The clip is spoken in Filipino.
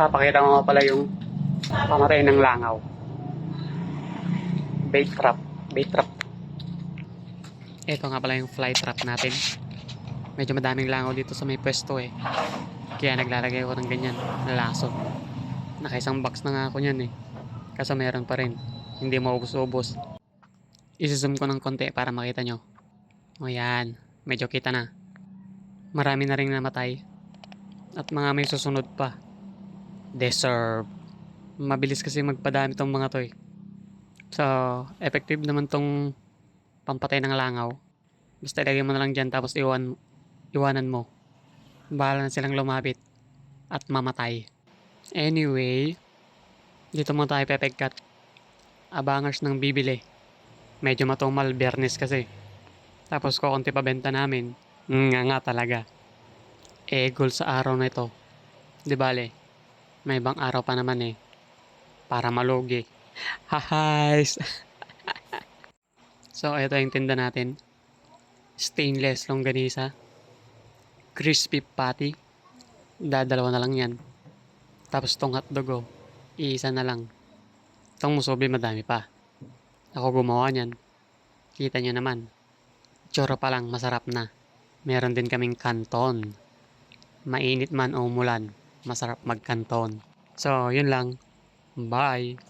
Papakita ko pala yung pamatay ng langaw. Bait trap. Bait trap. Ito nga pala yung fly trap natin. Medyo madaming langaw dito sa may pwesto eh. Kaya naglalagay ako ng ganyan, na laso. Nakaisang box na nga ako niyan eh. Kaso meron pa rin. Hindi maubos-ubos. Isizoom ko ng konti para makita nyo. O yan, medyo kita na. Marami na rin namatay. At mga may susunod pa. Deserve. Mabilis kasi magpadami tong mga to eh. So, effective naman tong pampatay ng langaw. Basta ilagay mo na lang dyan tapos iwan, iwanan mo. Bahala na silang lumapit at mamatay. Anyway, dito mo tayo pepegkat. Abangers ng bibili. Medyo matumal, bernes kasi. Tapos ko konti pa benta namin. Nga nga talaga. Eh, goal sa araw na ito. Di bale, may ibang araw pa naman eh. Para malugi. Hahays! so, ito yung tinda natin. Stainless longganisa. Crispy patty. Dadalawa na lang yan. Tapos tong hotdog oh. Iisa na lang. Itong musubi madami pa. Ako gumawa niyan. Kita nyo naman. Tsura pa lang, masarap na. Meron din kaming kanton. Mainit man o umulan, masarap magkanton. So, yun lang. Bye!